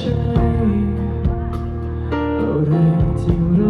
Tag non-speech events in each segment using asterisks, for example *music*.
ใจอะไรที่เรา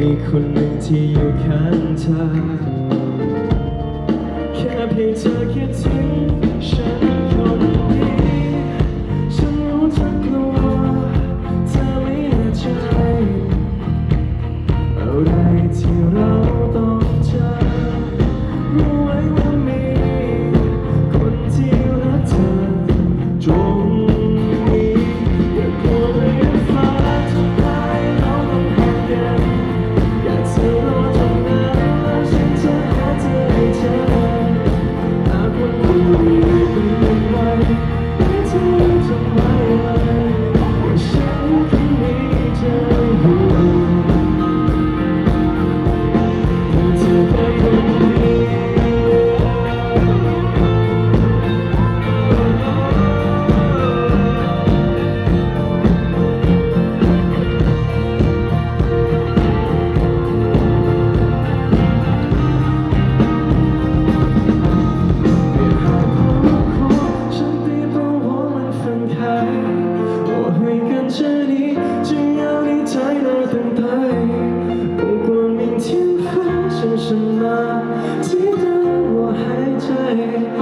มีคนหนึ่งที่อยู่ข้างเธอแค่เพียงเธอคิดถึงฉัน away. *laughs*